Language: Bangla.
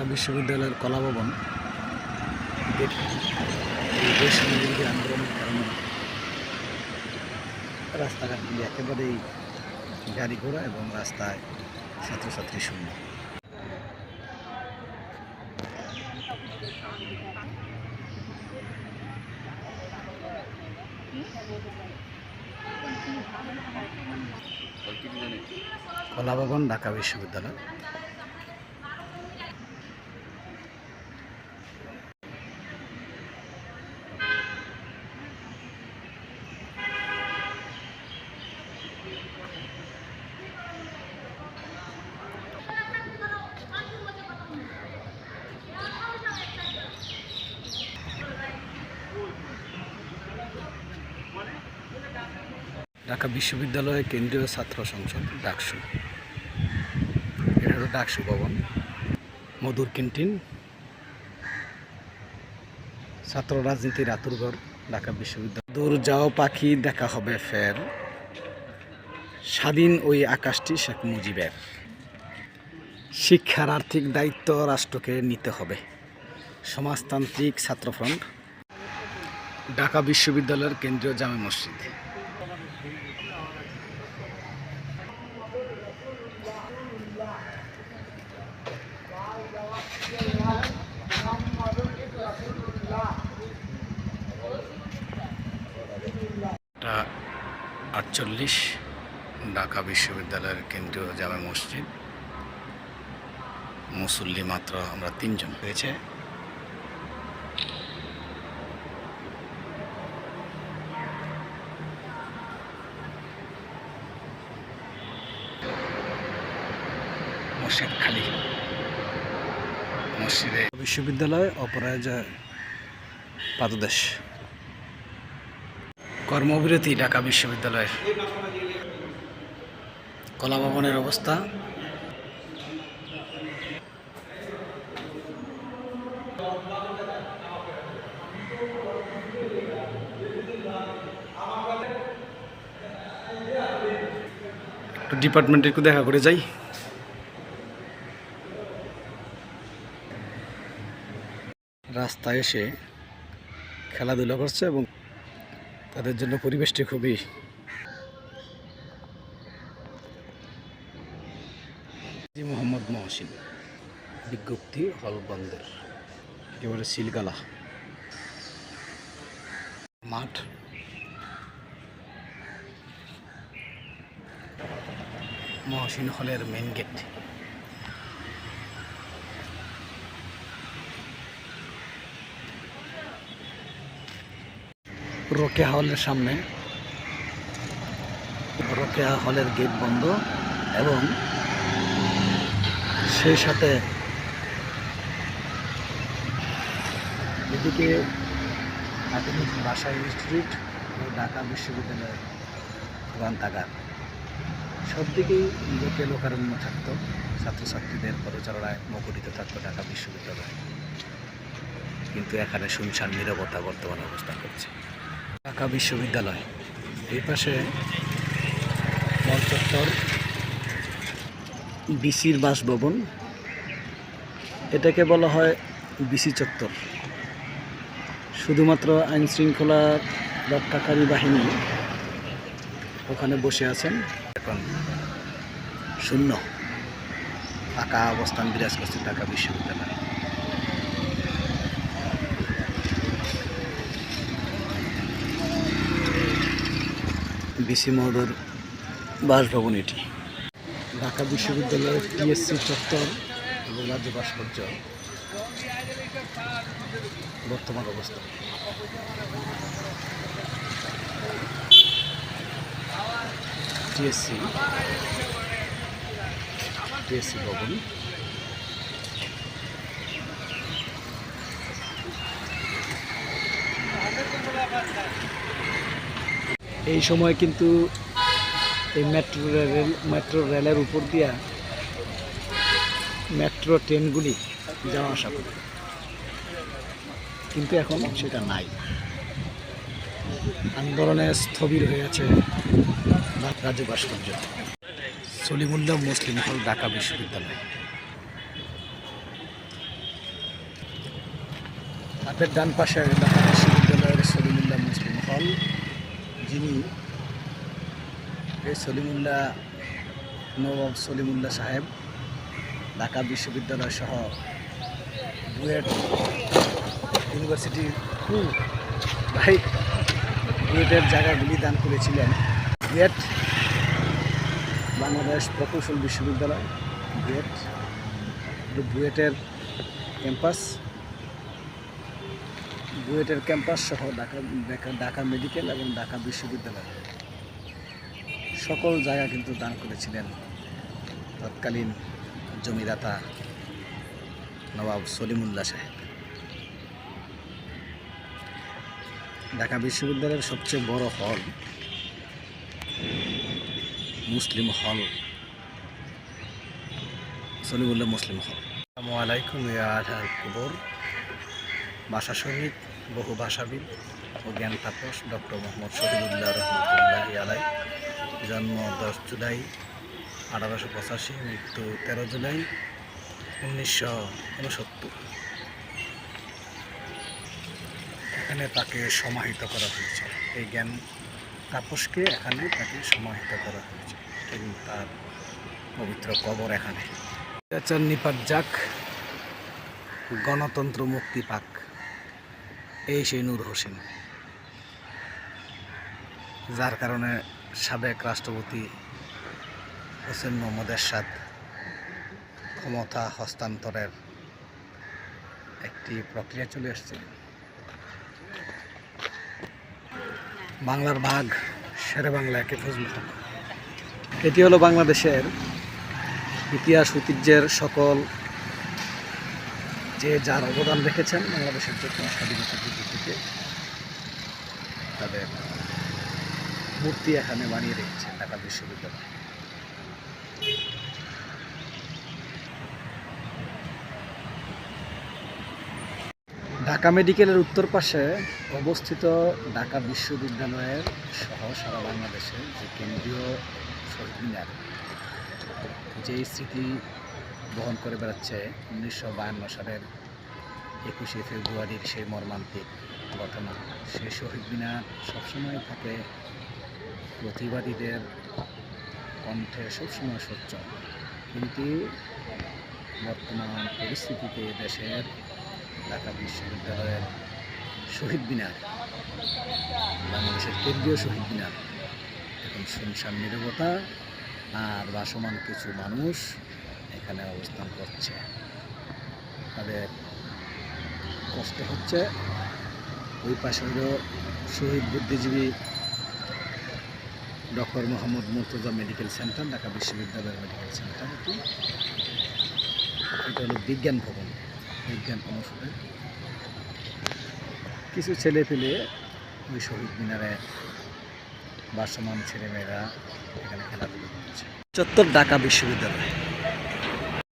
ঢাকা বিশ্ববিদ্যালয়ের কলাভবন বৈষম্যবিরোধী আন্দোলনের কারণে রাস্তাঘাটগুলি একেবারেই গাড়ি ঘোড়া এবং রাস্তায় ছাত্রছাত্রী শূন্য। কলাভবন ঢাকা বিশ্ববিদ্যালয়। ঢাকা বিশ্ববিদ্যালয় কেন্দ্রীয় ছাত্র সংসদ, ডাকসু। এটা হলো ডাকসু ভবন। মধুর ক্যান্টিন। ছাত্র রাজনীতির আতুরঘর ঢাকা বিশ্ববিদ্যালয়। দূর যাও পাখি, দেখা হবে ফের। স্বাধীন ওই আকাশটি শেখ মুজিবের। শিক্ষার আর্থিক দায়িত্ব রাষ্ট্রকে নিতে হবে। সমাজতান্ত্রিক ছাত্রফ্রন্ট ঢাকা বিশ্ববিদ্যালয়ের কেন্দ্রীয় জামে মসজিদ এটা আটচল্লিশ ঢাকা বিশ্ববিদ্যালয়ের কেন্দ্রীয় জামে মসজিদ। মুসল্লি মাত্র আমরা তিনজন হয়েছে। মসজিদ খালি। মসজিদে বিশ্ববিদ্যালয় অপরাজয় পাদদেশ। কর্মবিরতি ঢাকা বিশ্ববিদ্যালয়ের কলা ভবনের অবস্থা। একটু ডিপার্টমেন্টে একটু দেখা করে যাই। রাস্তায় এসে খেলাধুলা করছে এবং তাদের জন্য পরিবেশটি খুবই মোহাম্মদ মহসিন। বিজ্ঞপ্তি হল বন্দর একেবারে সিলগালা। মাঠ। মহসিন হলের মেন গেট রোকেয়া হলের সামনে। রোকেয়া হলের গেট বন্ধ এবং সেই সাথে এদিকে আধুনিক ভাষা ইনস্টিটিউট ও ঢাকা বিশ্ববিদ্যালয়ের গ্রন্থাগার। সব দিকেই লোকে লোকারণ্য থাকতো। ছাত্রছাত্রীদের পদচারণায় মুখরিত থাকতো ঢাকা বিশ্ববিদ্যালয়। কিন্তু এখানে শুনশান নিরবতা বর্তমানে অবস্থান করছে। ঢাকা বিশ্ববিদ্যালয়। এই পাশে মঞ্চত্বর বিসির বাসভবন। এটাকে বলা হয় বিসি চত্বর। শুধুমাত্র আইন শৃঙ্খলা রক্ষাকারী বাহিনী ওখানে বসে আছেন। এখন শূন্য। ফাঁকা অবস্থান বিরাজ করছে ঢাকা বিশ্ববিদ্যালয়। বিসি মহোদয়ের বাসভবন এটি। ঢাকা বিশ্ববিদ্যালয়ের টিএসসি চত্বর এবং রাজ্য ভাস্কর্য। বর্তমান অবস্থা। টিএসসি টিএসসি ভবন। এই সময় কিন্তু এই মেট্রো রেল মেট্রো রেলের উপর দিয়া মেট্রো ট্রেনগুলি যাওয়া আসা করে কিন্তু এখন সেটা নাই। আন্দোলনে স্থবির হয়ে আছে রাজ্য ভাস্কর্য। সলিমুল্লাহ মুসলিম হল ঢাকা বিশ্ববিদ্যালয়। হাতের ডান পাশে ঢাকা বিশ্ববিদ্যালয়ের সলিমুল্লাহ মুসলিম হল যিনি এই সলিমুল্লাহ নবাব সলিমুল্লাহ সাহেব ঢাকা বিশ্ববিদ্যালয় সহ বুয়েট ইউনিভার্সিটি ভাই বুয়েটের জায়গাগুলি দান করেছিলেন। বুয়েট বাংলাদেশ প্রকৌশল বিশ্ববিদ্যালয়, বুয়েট, বুয়েটের ক্যাম্পাস। বুয়েটের ক্যাম্পাস সহ ঢাকা, ঢাকা- মেডিকেল এবং ঢাকা বিশ্ববিদ্যালয়। সকল জায়গা কিন্তু দান করেছিলেন তৎকালীন জমিদাতা নবাব সলিমুল্লাহ সাহেব। ঢাকা বিশ্ববিদ্যালয়ের সবচেয়ে বড় হল মুসলিম হল, সলিমুল্লাহ মুসলিম হল। আসসালামু আলাইকুম ইয়ার কুবর। ভাষা শহীদ বহু ভাষাবিদ ও জ্ঞান তাপস ডক্টর মোহাম্মদ শহীদুল্লাহ রহমতুল্লাহ আলাই জন্ম দশ জুলাই আঠারোশো পঁচাশি, মৃত্যু তেরো জুলাই উনিশশো উনসত্তর। এখানে তাকে সমাহিত করা হয়েছে। এই জ্ঞান তাপসকে এখানে তাকে সমাহিত করা হয়েছে। এবং তার পবিত্র কবর এখানে। নিপাত যাক, গণতন্ত্র মুক্তি পাক। এই সেই নূর হোসেন। যার কারণে সাবেক রাষ্ট্রপতি হোসেন মোহাম্মদ এরশাদ ক্ষমতা হস্তান্তরের একটি প্রক্রিয়া চলে আসছে বাংলার ভাগ, শেরে বাংলা একে ফজল হক। এটি হলো বাংলাদেশের ইতিহাস, ঐতিহ্যের সকল যে যার অবদান রেখেছেন বাংলাদেশের জন্য স্বাধীনতা যুদ্ধ তাদের মূর্তি এখানে বানিয়ে রেখেছে ঢাকা বিশ্ববিদ্যালয়। ঢাকা মেডিকেলের উত্তর পাশে অবস্থিত ঢাকা বিশ্ববিদ্যালয়ের সহ সারা বাংলাদেশের যে কেন্দ্রীয় শহীদ মিনার যেই স্মৃতি বহন করে বেড়াচ্ছে উনিশশো বায়ান্ন সালের একুশে ফেব্রুয়ারির সেই মর্মান্তিক ঘটনা। সেই শহীদ মিনার সবসময় থাকে, প্রতিবাদীদের কণ্ঠে সবসময় স্বচ্ছ। কিন্তু বর্তমান পরিস্থিতিতে দেশের ঢাকা বিশ্ববিদ্যালয়ের শহীদ মিনার, বাংলাদেশের কেন্দ্রীয় শহীদ মিনার, এখন শুনশান নিরবতা আর বাসমান কিছু মানুষ এখানে অবস্থান করছে। তাদের কষ্ট হচ্ছে। ওই পাশে হলো শহীদ বুদ্ধিজীবী doctor Muhammad Murtaza medical centre, Dhaka বিশ্ববিদ্যালয়ের মেডিকেল সেন্টার এটি। এটা হলো বিজ্ঞান ভবন, বিজ্ঞান অনুষদে। কিছু ছেলে পেলে ওই শহীদ মিনারে বাসমান ছেলেমেয়েরা এখানে খেলাধুলা করছে। চত্বর ঢাকা বিশ্ববিদ্যালয়।